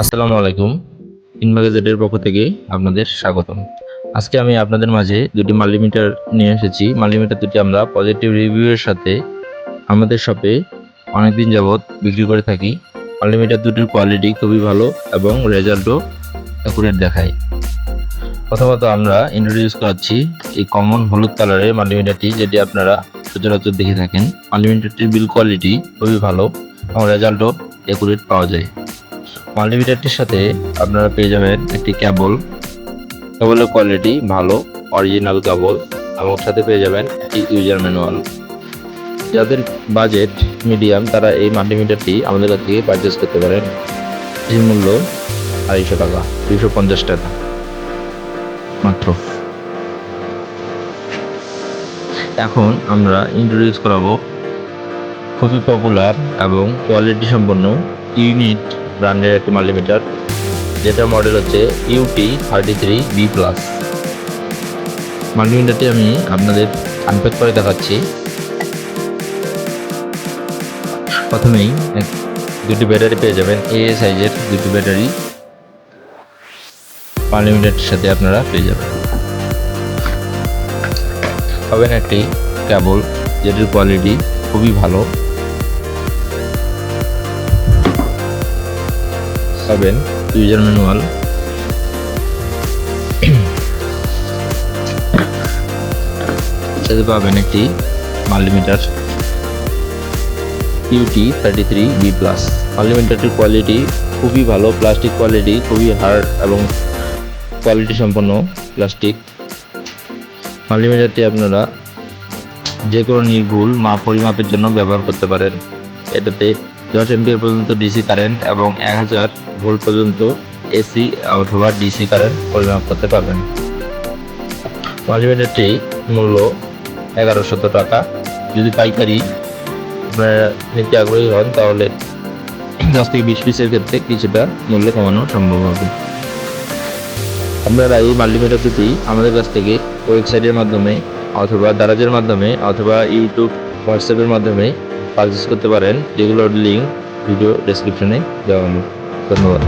আসসালামু আলাইকুম। ইনভাগেজেটের পক্ষ থেকে আপনাদের স্বাগতম। আজকে আমি আপনাদের মাঝে দুটি মাল্টিমিটার নিয়ে এসেছি। মাল্টিমিটার দুটি আমরা পজিটিভ রিভিউয়ের সাথে আমাদের শপে অনেকদিন যাবৎ বিক্রি করে থাকি। মাল্টিমিটার দুটির কোয়ালিটি খুবই ভালো এবং রেজাল্টও অ্যাকুরেট দেখায়। প্রথমত আমরা ইন্ট্রোডিউস করাচ্ছি এই কমন হলুদ কালারের মাল্টিমিটারটি, যেটি আপনারা সচরাচর দেখে থাকেন। মাল্টিমিটারটির বিল কোয়ালিটি খুবই ভালো এবং রেজাল্টও অ্যাকুরেট পাওয়া যায়। মাল্টিমিটারটির সাথে আপনারা পেয়ে যাবেন একটি ক্যাবল। কেবলের কোয়ালিটি ভালো অরিজিনাল কেবল এবং সাথে পেয়ে যাবেন একটি ইউজার ম্যানুয়াল যাদের বাজেট মিডিয়াম তারা এই মাল্টিমিটারটি আমাদের কাছ থেকে পারচেস করতে পারেন। এর মূল্য আড়াইশো টাকা, দুইশো পঞ্চাশ টাকা মাত্র। এখন আমরা ইন্ট্রোডিউস করাবো খুবই পপুলার এবং কোয়ালিটি সম্পন্ন ইউনিট ব্র্যান্ডের একটি মাল্টিমিটার যেটার মডেল হচ্ছে UT thirty three B plus মাল্টিমিটারটি আমি আপনাদের আনপ্যাক করে দেখাচ্ছি। প্রথমেই দুটি ব্যাটারি পেয়ে যাবেন এ সাইজের দুটি ব্যাটারি মাল্টিমিটারটির সাথে আপনারা পেয়ে যাবেন। পাবেন একটি কেবল যেটির কোয়ালিটি খুবই ভালো। পাবেন ইউজার ম্যানুয়াল। সাথে পাবেন একটি multimeter. UT thirty three B plus মাল্টিমিটারটির quality খুবই ভালো প্লাস্টিক কোয়ালিটি খুবই হার্ড এবং কোয়ালিটি সম্পন্ন প্লাস্টিক মাল্টিমিটারটি আপনারা যে কোনো নির্ভুল মাপ পরিমাপের জন্য ব্যবহার করতে পারেন। এটাতে দশ এমপিয়ার পর্যন্ত ডিসি কারেন্ট এবং এক হাজার ভোল্ট পর্যন্ত এসি অথবা ডিসি কারেন্ট পরিমাপ করতে পারবেন। মাল্টিমিটারটি মূল্য এগারোশত টাকা। যদি পাইকারি, আপনারা নিতে আগ্রহী হন, তাহলে দশ থেকে বিশ পিসের ক্ষেত্রে কিছুটা মূল্য কমানো সম্ভব হবে। আপনারা এই মাল্টিমিটার দুটি আমাদের কাছ থেকে ওয়েবসাইটের মাধ্যমে অথবা দারাজের মাধ্যমে অথবা ইউটিউব হোয়াটসঅ্যাপের মাধ্যমে পারচেস করতে পারেন যেগুলোর লিঙ্ক ভিডিও ডেসক্রিপশনে দেওয়া ধন্যবাদ।